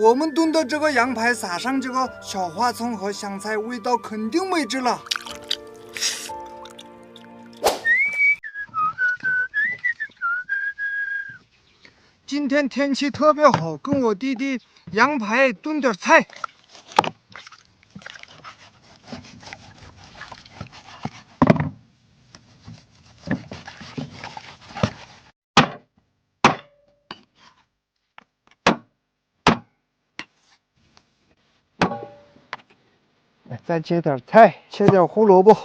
我们炖的这个羊排撒上这个小花葱和香菜，味道肯定美滋了。今天天气特别好，跟我弟弟羊排炖点菜。再切点菜，切点胡萝卜。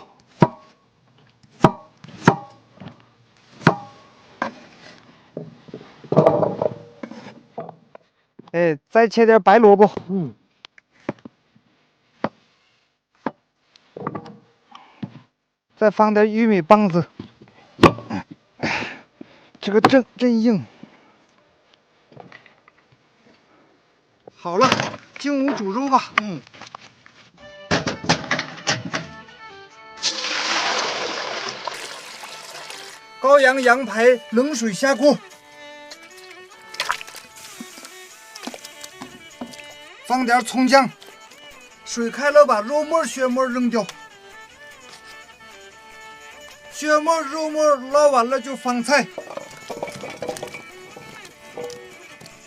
哎，再切点白萝卜。嗯。再放点玉米棒子。这个真真硬。好了，进屋煮肉吧。嗯。羔羊羊排冷水下锅，放点葱姜，水开了把肉末血沫扔掉，血沫肉沫捞完了就放菜，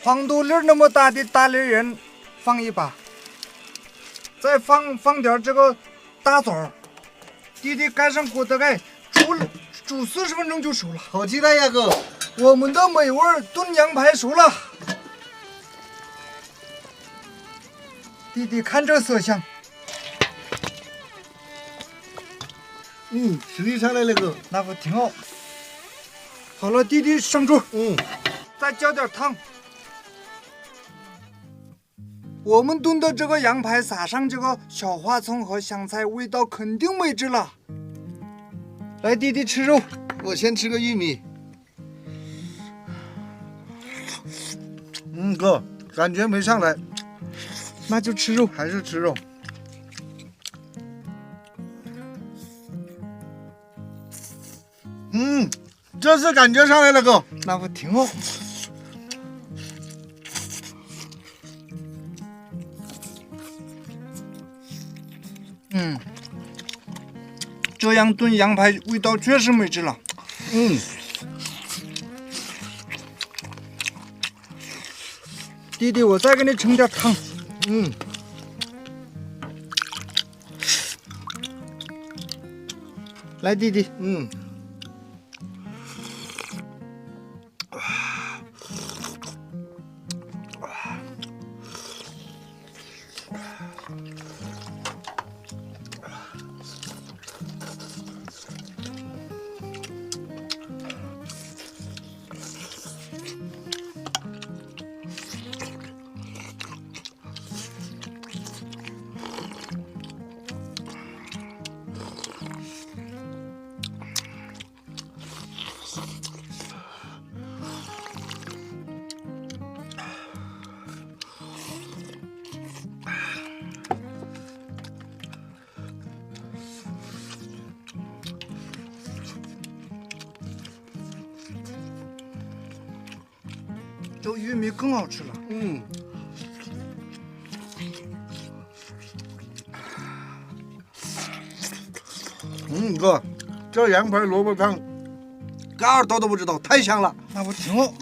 黄豆粒那么大的大粒仁放一把，再放放点这个大枣，弟弟盖上锅的盖，煮煮四十分钟就熟了，好期待呀，哥！我们的美味炖羊排熟了，弟弟看这色相，嗯，实力上来了，哥，那不挺好？好了，弟弟上桌，嗯，再浇点汤。我们炖的这个羊排撒上这个小花葱和香菜，味道肯定美滋了。来，弟弟吃肉，我先吃个玉米。嗯，哥，感觉没上来，那就吃肉，还是吃肉。嗯，这次感觉上来了，哥，那不挺好？嗯。这样炖羊排味道确实美极了。嗯，弟弟，我再给你盛点汤。嗯，来，弟弟。嗯。这玉米更好吃了。嗯。嗯，哥，这羊排萝卜汤，嘎耳朵都不知道，太香了。那不挺好？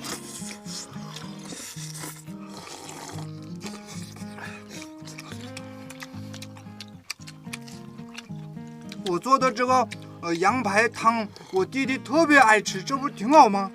我做的这个呃羊排汤，我弟弟特别爱吃，这不挺好吗？